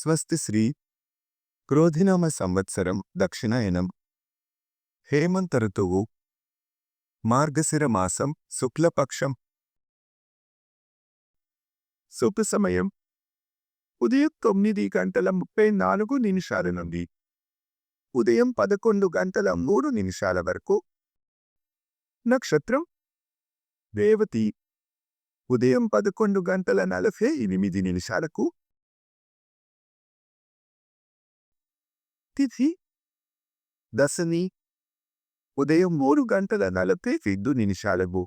స్వస్తి శ్రీ క్రోధినామ సంవత్సరం దక్షిణాయనం హేమంత ఋతువు. మార్గశిర మాసం శుక్లపక్షం. శుభ సమయం. ఉదయం తొమ్మిది గంటల ముప్పై నాలుగు నిమిషాల నుండి. ఉదయం పదకొండు గంటల మూడు నిమిషాల వరకు. నక్షత్రం. రేవతి ఉదయం పదకొండు గంటల నలభై ఎనిమిది నిమిషాలకు. తిథి దశని ఉదయం మూడు గంటల నలభై ఐదు నిమిషాలకు.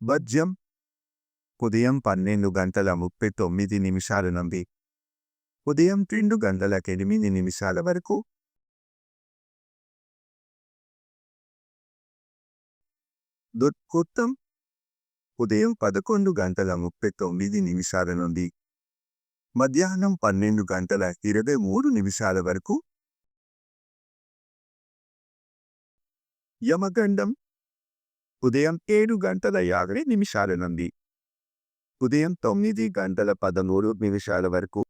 భజ్యం ఉదయం పన్నెండు గంటల ముప్పై తొమ్మిది నిమిషాల నుండి. ఉదయం రెండు గంటల ఎనిమిది నిమిషాల వరకు. దుర్కొత్తం ఉదయం పదకొండు గంటల ముప్పై తొమ్మిది నిమిషాల నుండి. మధ్యాహ్నం పన్నెండు గంటల ఇరవై మూడు నిమిషాల వరకు. యమగండం. ఉదయం ఏడు గంటల యాభై నిమిషాల నుండి. ఉదయం తొమ్మిది గంటల పదమూడు నిమిషాల వరకు.